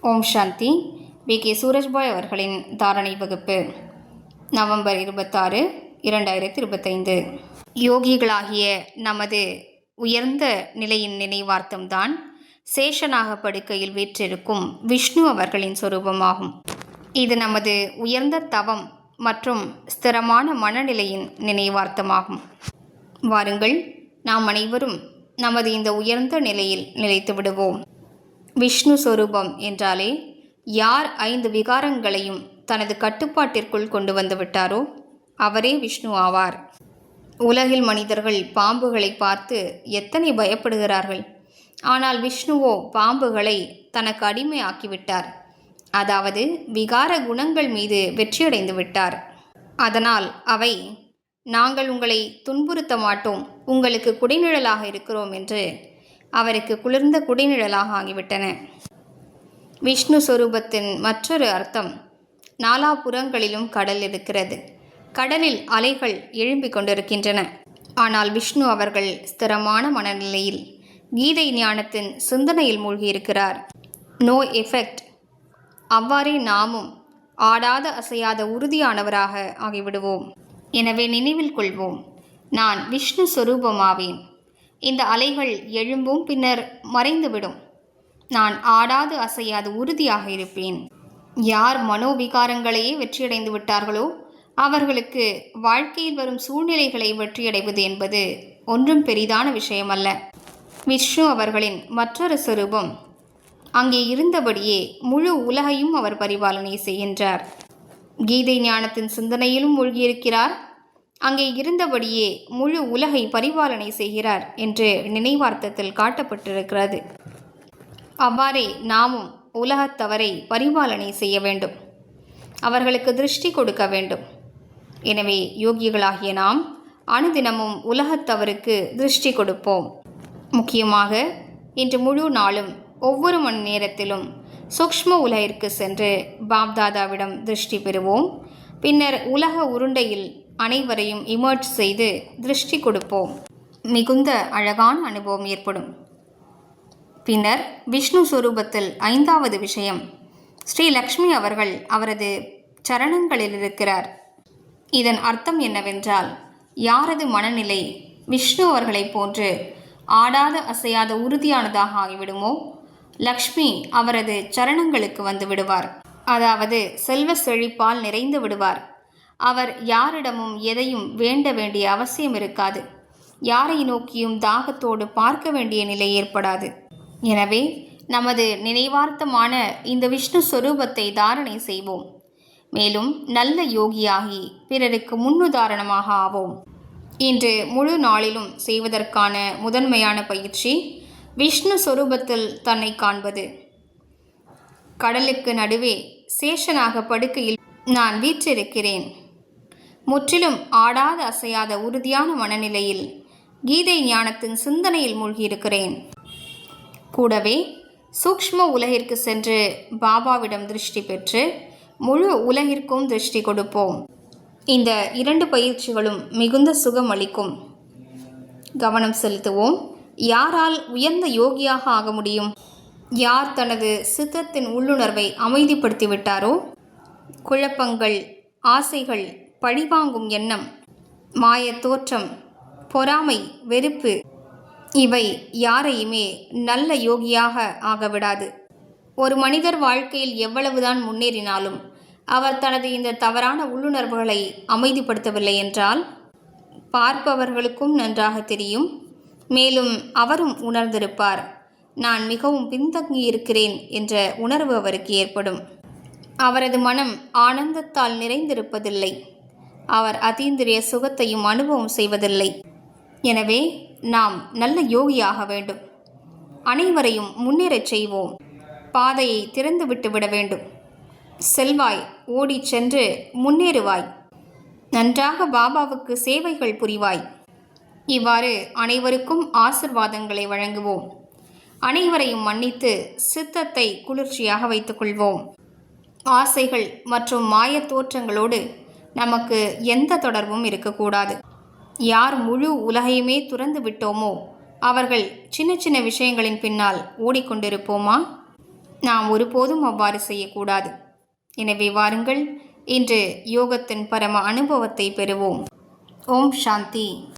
Om Shanti. We. K. Surajbhai அவர்களின் தாரணை வகுப்பு நவம்பர் இருபத்தாறு இரண்டாயிரத்தி இருபத்தைந்து. யோகிகளாகிய நமது உயர்ந்த நிலையின் நினைவார்த்தம்தான் சேஷனாக படுக்கையில் வீற்றிருக்கும் விஷ்ணு அவர்களின் சொரூபமாகும். இது நமது உயர்ந்த தவம் மற்றும் ஸ்திரமான மனநிலையின் நினைவார்த்தமாகும். வாருங்கள் நாம் அனைவரும் நமது இந்த உயர்ந்த நிலையில் நிலைத்து விடுவோம். விஷ்ணு சொரூபம் என்றாலே யார் ஐந்து விகாரங்களையும் தனது கட்டுப்பாட்டிற்குள் கொண்டு வந்து விட்டாரோ அவரே விஷ்ணு ஆவார். உலகில் மனிதர்கள் பாம்புகளை பார்த்து எத்தனை பயப்படுகிறார்கள். ஆனால் விஷ்ணுவோ பாம்புகளை தனக்கு அடிமையாக்கிவிட்டார். அதாவது விகார குணங்கள் மீது வெற்றியடைந்து விட்டார். அதனால் அவை நாங்கள் உங்களை துன்புறுத்த மாட்டோம் உங்களுக்கு குடிநிழலாக இருக்கிறோம் என்று அவருக்கு குளிர்ந்த குடிநிழலாக ஆகிவிட்டன. விஷ்ணு சொரூபத்தின் மற்றொரு அர்த்தம் நாலாபுறங்களிலும் கடல் இருக்கிறது. கடலில் அலைகள் எழும்பிக் கொண்டிருக்கின்றன. ஆனால் விஷ்ணு அவர்கள் ஸ்திரமான மனநிலையில் கீதை ஞானத்தின் சிந்தனையில் மூழ்கியிருக்கிறார். No effect. அவ்வாறே நாமும் ஆடாத அசையாத உறுதியானவராக ஆகிவிடுவோம். எனவே நினைவில் கொள்வோம் நான் விஷ்ணு சொரூபமாவேன். இந்த அலைகள் எழும்பும் பின்னர் மறைந்துவிடும். நான் ஆடாது அசையாது உறுதியாக இருப்பேன். யார் மனோவிகாரங்களையே வெற்றியடைந்து விட்டார்களோ அவர்களுக்கு வாழ்க்கையில் வரும் சூழ்நிலைகளை வெற்றியடைவது என்பது ஒன்றும் பெரிதான விஷயமல்ல. விஷ்ணு அவர்களின் மற்றொரு சொரூபம் அங்கே இருந்தபடியே முழு உலகையும் அவர் பரிபாலனை செய்கின்றார். கீதை ஞானத்தின் சிந்தனையிலும் மூழ்கியிருக்கிறார். அங்கே இருந்தபடியே முழு உலகை பரிபாலனை செய்கிறார் என்று நினைவார்த்தத்தில் காட்டப்பட்டிருக்கிறது. அவ்வாறே நாமும் உலகத்தவரை பரிபாலனை செய்ய வேண்டும். அவர்களுக்கு திருஷ்டி கொடுக்க வேண்டும். எனவே யோகிகளாகிய நாம் அனுதினமும் உலகத்தவருக்கு திருஷ்டி கொடுப்போம். முக்கியமாக இன்று முழு நாளும் ஒவ்வொரு மணி நேரத்திலும் சூக்ஷ்ம உலகிற்கு சென்று பாப்தாதாவிடம் திருஷ்டி பெறுவோம். பின்னர் உலக உருண்டையில் அனைவரையும் இமர்ஜ் செய்து திருஷ்டி கொடுப்போம். மிகுந்த அழகான அனுபவம் ஏற்படும். பின்னர் விஷ்ணு சுரூபத்தில் ஐந்தாவது விஷயம். ஸ்ரீ லக்ஷ்மி அவர்கள் அவரது சரணங்களில் இருக்கிறார். இதன் அர்த்தம் என்னவென்றால் யாரது மனநிலை விஷ்ணு அவர்களைப் போன்று ஆடாத அசையாத உறுதியானதாக ஆகிவிடுமோ லக்ஷ்மி அவரது சரணங்களுக்கு வந்து விடுவார். அதாவது செல்வ செழிப்பால் நிறைந்து விடுவார். அவர் யாரிடமும் எதையும் வேண்ட வேண்டிய அவசியம் இருக்காது. யாரை நோக்கியும் தாகத்தோடு பார்க்க வேண்டிய நிலை ஏற்படாது. எனவே நமது நினைவார்த்தமான இந்த விஷ்ணு சொரூபத்தை தாரணை செய்வோம். மேலும் நல்ல யோகியாகி பிறருக்கு முன்னுதாரணமாக ஆவோம். இன்று முழு நாளிலும் செய்வதற்கான முதன்மையான பயிற்சி விஷ்ணு சொரூபத்தில் தன்னை காண்பது. கடலுக்கு நடுவே சேஷனாக படுக்கையில் நான் வீற்றிருக்கிறேன். முற்றிலும் ஆடாத அசையாத உறுதியான மனநிலையில் கீதை ஞானத்தின் சிந்தனையில் மூழ்கியிருக்கிறேன். கூடவே சூக்ஷ்ம உலகிற்கு சென்று பாபாவிடம் திருஷ்டி பெற்று முழு உலகிற்கும் திருஷ்டி கொடுப்போம். இந்த இரண்டு பயிற்சிகளும் மிகுந்த சுகம் அளிக்கும். கவனம் செலுத்துவோம். யாரால் உயர்ந்த யோகியாக ஆக முடியும்? யார் தனது சித்தத்தின் உள்ளுணர்வை அமைதிப்படுத்திவிட்டாரோ? குழப்பங்கள் ஆசைகள் பழிவாங்கும் எண்ணம் மாயத் தோற்றம் பொறாமை வெறுப்பு இவை யாரையுமே நல்ல யோகியாக ஆகவிடாது. ஒரு மனிதர் வாழ்க்கையில் எவ்வளவுதான் முன்னேறினாலும் அவர் தனது இந்த தவறான உள்ளுணர்வுகளை அமைதிப்படுத்தவில்லை என்றால் பார்ப்பவர்களுக்கும் நன்றாக தெரியும். மேலும் அவரும் உணர்ந்திருப்பார் நான் மிகவும் பின்தங்கியிருக்கிறேன் என்ற உணர்வு அவருக்கு ஏற்படும். அவரது மனம் ஆனந்தத்தால் நிறைந்திருப்பதில்லை. அவர் அதீந்திரிய சுகத்தையும் அனுபவம் செய்வதில்லை. எனவே நாம் நல்ல யோகியாக வேண்டும். அனைவரையும் முன்னேறச் செய்வோம். பாதையை திறந்துவிட்டு விட வேண்டும். செல்வாய் ஓடிச் சென்று முன்னேறுவாய். நன்றாக பாபாவுக்கு சேவைகள் புரிவாய். இவ்வாறு அனைவருக்கும் ஆசிர்வாதங்களை வழங்குவோம். அனைவரையும் மன்னித்து சித்தத்தை குளிர்ச்சியாக வைத்துக்கொள்வோம் ஆசைகள் மற்றும் மாயத் தோற்றங்களோடு நமக்கு எந்த தொடர்பும் இருக்கக்கூடாது. யார் முழு உலகையுமே துறந்து விட்டோமோ அவர்கள் சின்ன சின்ன விஷயங்களின் பின்னால் ஓடிக்கொண்டிருப்போமா? நாம் ஒருபோதும் அவ்வாறு செய்யக்கூடாது. எனவே வாருங்கள் இன்று யோகத்தின் பரம அனுபவத்தை பெறுவோம். ஓம் சாந்தி.